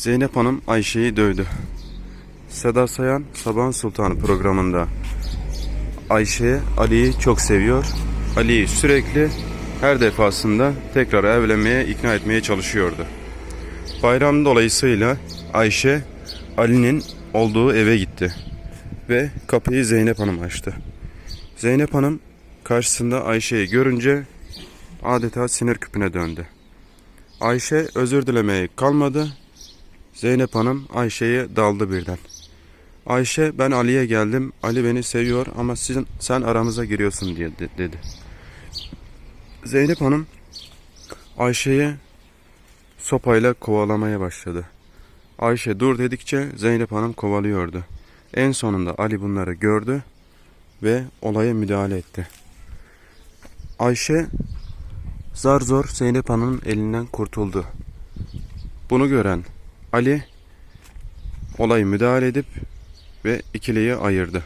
Zeynep Hanım Ayşe'yi dövdü. Seda Sayan Sabahın Sultanı programında Ayşe Ali'yi çok seviyor. Ali'yi sürekli her defasında tekrar evlenmeye ikna etmeye çalışıyordu. Bayram dolayısıyla Ayşe Ali'nin olduğu eve gitti ve kapıyı Zeynep Hanım açtı. Zeynep Hanım karşısında Ayşe'yi görünce adeta sinir küpüne döndü. Ayşe özür dilemeye kalmadı. Zeynep Hanım Ayşe'ye daldı birden. Ayşe ben Ali'ye geldim. Ali beni seviyor ama sizin, sen aramıza giriyorsun diye de- dedi. Zeynep Hanım Ayşe'yi sopayla kovalamaya başladı. Ayşe dur dedikçe Zeynep Hanım kovalıyordu. En sonunda Ali bunları gördü ve olaya müdahale etti. Ayşe zar zor Zeynep Hanım'ın elinden kurtuldu. Bunu gören Ali olayı müdahale edip ve ikiliye ayırdı.